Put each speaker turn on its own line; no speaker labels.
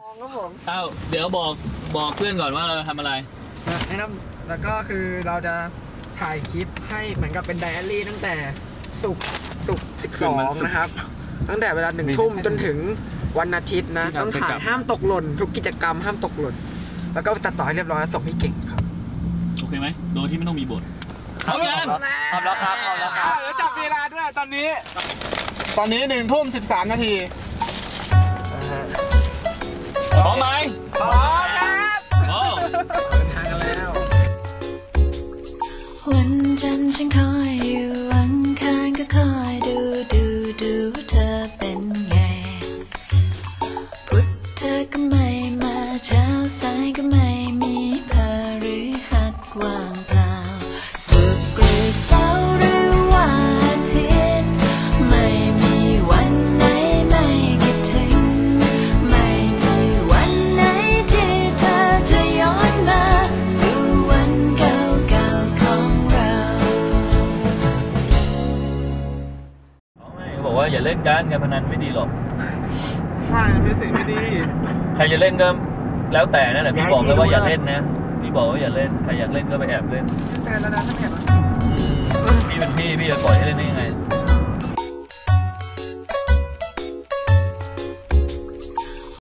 ครับผม
เอ้าเดี๋ยวบอกบอกเพื่อนก่อนว่าเราทำอะไร
แนะนำแล้วก็คือเราจะถ่ายคลิปให้เหมือนกับเป็นไดอารี่ตั้งแต่สุกร์สุกสิบสองนะครับ ตั้งแต่เวลาหนึ่งทุ่มจนถึงวันอาทิตย์นะ
ที่เรา
ต้องถ่า
จะกลั
ย
บ
ห้ามตกหล่น ทุกกิจกรรมห้ามตกหล่น แล้วก็ตัดต่อให้เรียบร้อยส่งพี่เก่งครับ
โอเคไหมโดยที่ไม่ต้องมีบทพร้อมยัง
พร้อมแล้วครับพร้อมแล้วครับ
เดี๋ยวจับเวลาด้วยตอนนี้ ตอนนี้หนึ่งทุ่มสิบสามนาที
พร้อมไหม
พร้อมครับ
โอ้
เดินทางกันแล้ว
วันจันทร์ฉันคอยอยู่อังคารก็คอยดูดูดูว่าเธอเป็นไงพุธเธอก็ไม่มาเช้าสายก็ไม่มีพาหรือหัดว่างเปล่า
อกว่าอย่าเล่นกันการพนันไม่ดีหรอก
ใช่เป็นสิ่งไม่ดี
ใครจะเล่นก็แล้วแต่นั่นแหละพี่บอกเลยว่าอย่าเล่นนะพี่บอกว่าอย่าเล่นใครอยากเล่นก็ไปแอบเล่น
เตือนแล้วนะท่านเห็นไหม
อืมพี่เป็นพี่พี่จะปล่อยให้เล่นได้ยังไง